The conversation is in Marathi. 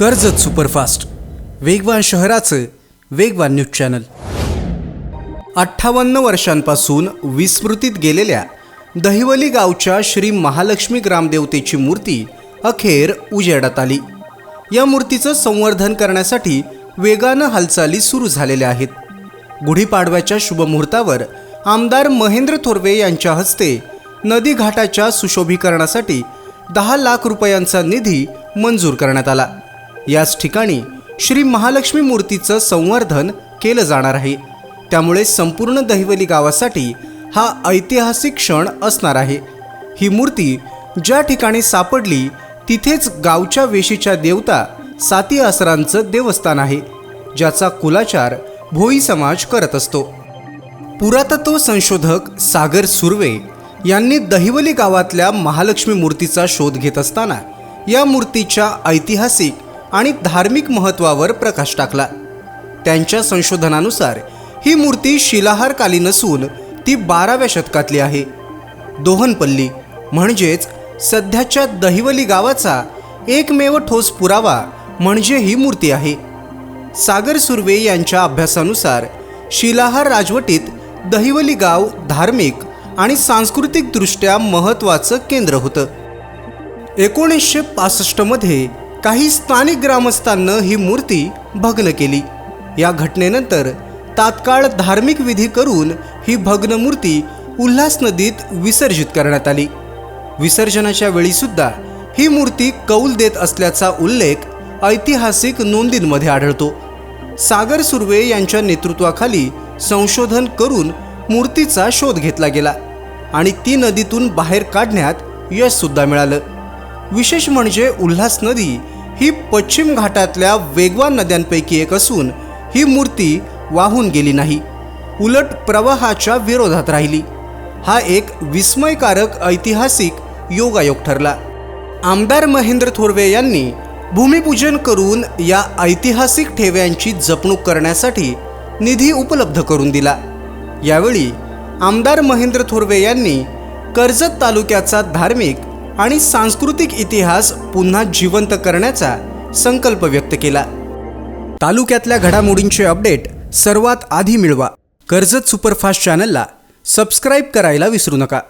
कर्जत सुपरफास्ट. वेगवान शहराचं वेगवान न्यूज चॅनल. अठ्ठावन्न वर्षांपासून विस्मृतीत गेलेल्या दहिवली गावच्या श्री महालक्ष्मी ग्रामदेवतेची मूर्ती अखेर उजेडात आली. या मूर्तीचं संवर्धन करण्यासाठी वेगानं हालचाली सुरू झालेल्या आहेत. गुढीपाडव्याच्या शुभमुहूर्तावर आमदार महेंद्र थोरवे यांच्या हस्ते नदी घाटाच्या सुशोभीकरणासाठी दहा लाख रुपयांचा निधी मंजूर करण्यात आला. याच ठिकाणी श्री महालक्ष्मी मूर्तीचं संवर्धन केलं जाणार आहे. त्यामुळे संपूर्ण दहिवली गावासाठी हा ऐतिहासिक क्षण असणार आहे. ही मूर्ती ज्या ठिकाणी सापडली तिथेच गावच्या वेशीच्या देवता साती आसरांचं देवस्थान आहे ज्याचा कुलाचार भोई समाज करत असतो. पुरातत्व संशोधक सागर सुर्वे यांनी दहिवली गावातल्या महालक्ष्मी मूर्तीचा शोध घेत असताना या मूर्तीच्या ऐतिहासिक आणि धार्मिक महत्त्वावर प्रकाश टाकला. त्यांच्या संशोधनानुसार ही मूर्ती शिलाहारकालीन असून ती बाराव्या शतकातली आहे. दोहनपल्ली म्हणजेच सध्याच्या दहिवली गावाचा एकमेव ठोस पुरावा म्हणजे ही मूर्ती आहे. सागर सुर्वे यांच्या अभ्यासानुसार शिलाहार राजवटीत दहिवली गाव धार्मिक आणि सांस्कृतिकदृष्ट्या महत्त्वाचं केंद्र होतं. एकोणीसशे पासष्टमध्ये काही स्थानिक ग्रामस्थांनं ही मूर्ती भग्न केली. या घटनेनंतर तात्काळ धार्मिक विधी करून ही भग्न मूर्ती उल्हास नदीत विसर्जित करण्यात आली. विसर्जनाच्या वेळीसुद्धा ही मूर्ती कौल देत असल्याचा उल्लेख ऐतिहासिक नोंदींमध्ये आढळतो. सागर सुर्वे यांच्या नेतृत्वाखाली संशोधन करून मूर्तीचा शोध घेतला गेला आणि ती नदीतून बाहेर काढण्यात यशसुद्धा मिळालं. विशेष म्हणजे उल्हास नदी ही पश्चिम घाटातल्या वेगवान नद्यांपैकी एक असून ही मूर्ती वाहून गेली नाही. उलट प्रवाहाच्या विरोधात राहिली. हा एक विस्मयकारक ऐतिहासिक योगायोग ठरला. आमदार महेंद्र थोरवे यांनी भूमिपूजन करून या ऐतिहासिक ठेव्यांची जपणूक करण्यासाठी निधी उपलब्ध करून दिला. यावेळी आमदार महेंद्र थोरवे यांनी कर्जत तालुक्याचा धार्मिक आणि सांस्कृतिक इतिहास पुन्हा जिवंत करण्याचा संकल्प व्यक्त केला. तालुक्यातल्या घडामोडींचे अपडेट सर्वात आधी मिळवा. कर्जत सुपरफास्ट चॅनलला सबस्क्राईब करायला विसरू नका.